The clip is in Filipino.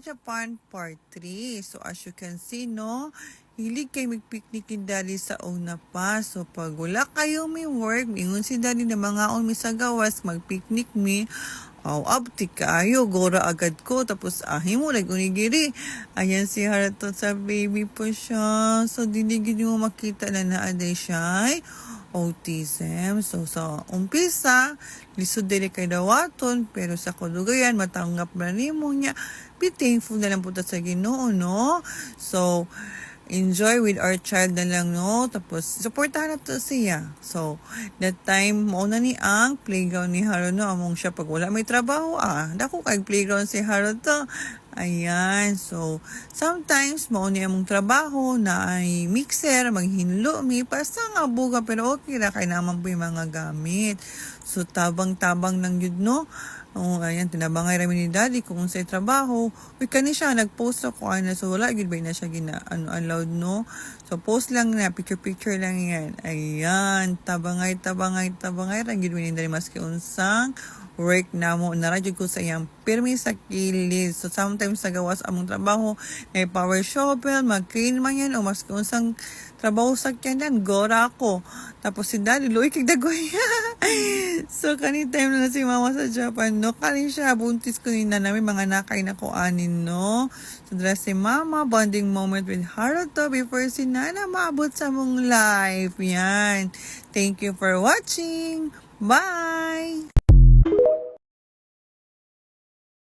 Japan Part 3. So as you can see, no, hilig kay mag-picnic ni Daddy sa una pa. So pag wala kayo may work, ingon si Daddy na mga on sa gawas, mag-picnic mi. Oh, abti kayo, gora agad ko. Tapos ahi mo, nag-unigiri. Ayan si Harato sa baby po siya. So dinigin mo makita na naaday siya. ay autism. So, sa umpisa, lisod dili kay dawaton, pero sa kulugayan, matanggap na nimo niya. Be thankful na lang po sa ginoo, no? So, enjoy with our child na lang, no? Tapos, supportahan na to siya. So, that time, mo na ni ang playground ni Haro, no? Among siya, pag wala may trabaho, ah, dako kay playground si Haro to. Ayan, so, sometimes, mo ni among trabaho na ay mixer, maghinlo, mi, basta nga buga, pero okay ra, kay naman po yung mga gamit. So, tabang-tabang ng yun, no? Oh, ayan, tinabangay rami ni daddy kung unsay trabaho. Uy, kani siya, nag-post ako, ano, so wala, gid ba na siya gina, ano, allowed, no? So, post lang na, picture-picture lang yan. Ayan, tabangay, tabangay, tabangay, ra, gid ba ni daddy maski unsang work na mo, naradyo ko sa iyang pirmi sa kilid. So, sometimes sa gawas among trabaho, na power shovel, mag-clean man yan, o mas unsang trabaho sa kyanan, gora ako. Tapos si daddy, luwi kay dagoy. so, kani time na si mama sa Japan, no? Kani siya, buntis ko ni na namin, mga nakay na ko anin, no? So, dala si mama, bonding moment with Haruto before si Nana maabot sa mong life. Yan. Thank you for watching. Bye!